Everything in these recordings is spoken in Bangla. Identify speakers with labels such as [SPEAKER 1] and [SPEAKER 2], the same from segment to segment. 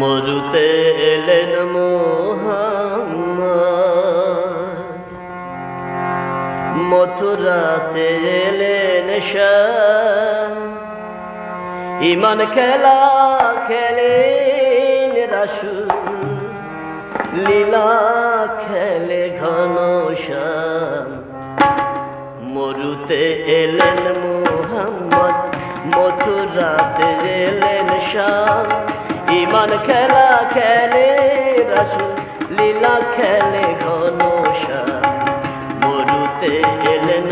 [SPEAKER 1] মরুতে এলেন মথুরাতে এলেন ইমান খেলা খেলেন রাসুল। লীলা খেলে ঘন মরুতে এলেন মোহাম্মদ। মথুরাতে এলেন শাম। ইমান খেলা খেলে রাসুল লীলা খেলে ঘন শ্যাম মরুতে এলেন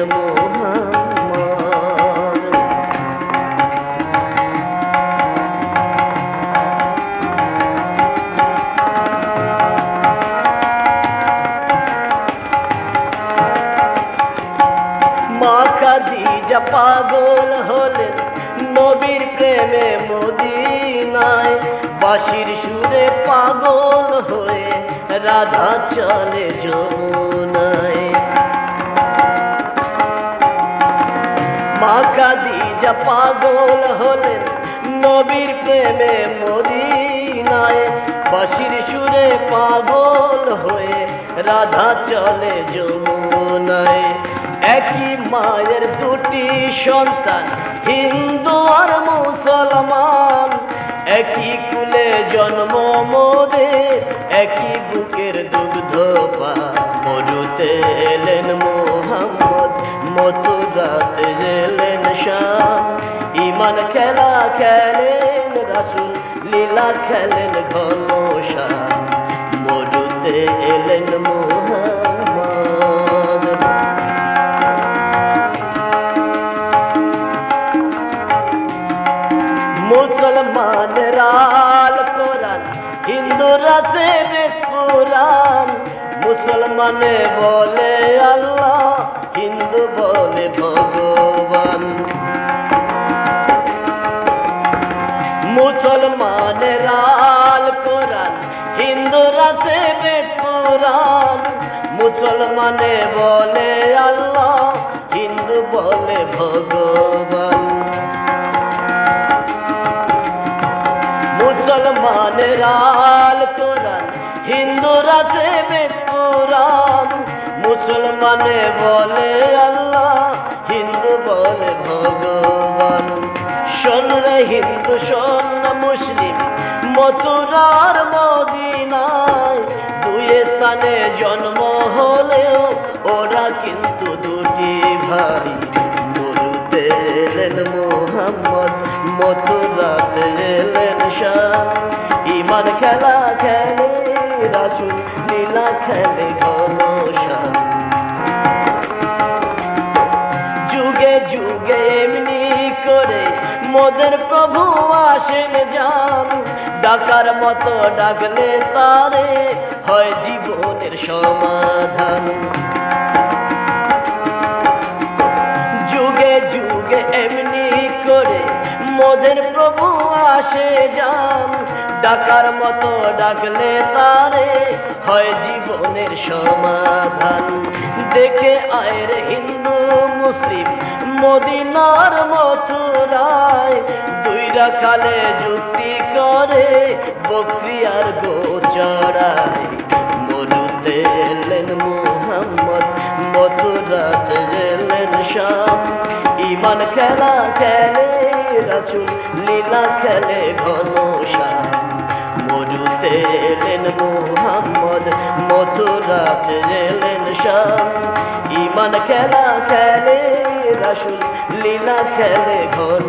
[SPEAKER 1] পাগল হলেন নবীর প্রেমে মদিনায়। বাঁশির সুরে পাগল হয়ে রাধা চলে যমুনায়। মা খাদিজা পাগল হলেন নবীর প্রেমে মদিনায়। বাঁশির সুরে পাগল হয়ে রাধা চলে যমুনায়। একই মায়ের দুটি সন্তান, হিন্দু আর মুসলমান। একই কুলে জন্ম মোদের একই বুকের দুগ্ধ পা মরুতে এলেন মোহাম্মদ, মথুরাতে এলেন শাম ইমান খেলা খেলেন রাসুল, লীলা খেলেন ঘন শাম মরুতে এলেন মোহাম্মদ। মুসলমানরা আল কোরআন হিন্দুরা সে কোরআন মুসলমানে বলে আল্লাহ, হিন্দু বলে ভগবান। মুসলমানেরা আল কোরআন হিন্দুরা সে কোরআন মুসলমানে বলে আল্লাহ, হিন্দু বলে ভগবান। মুসলমানেরা আল কোরআন হিন্দুরা সে কোরআন। মুসলমানে বলে আল্লাহ, হিন্দু বলে ভগবান। শোন রে হিন্দু, শোন মুসলিম, মথুরার মদিনায় দুই স্থানে জন্ম হলেও ওরা কিন্তু দুটি ভাই। ইমান খেলা খেলে, রাসুল লীলা খেলে যুগে যুগে এমনি করে মোদের প্রভু আসেন যান ডাকার মতো ডাকলে তারে হয় জীবনের সমাধান। যুগে যুগে এমনি করে মোদের প্রভু আসে যান, ডাকার মতো ডাকলে তারে হয় জীবনের সমাধান। দেখে আয়ের হিন্দু, মুসলিম, মদিনার মথুরায়। দুই রাখালে যুক্তি করে বক্রিয়ার গোচরায় মরুতে এলেন মোহাম্মদ, মথুরাতে এলেন শাম। ইমান খেলা খেলে রাসুল লীলা খেলে ঘন শাম মরুতে এলেন মোহাম্মদ, মথুরাতে এলেন শাম ইমান খেলা খেলে রাসুল, লীলা খেলে ঘন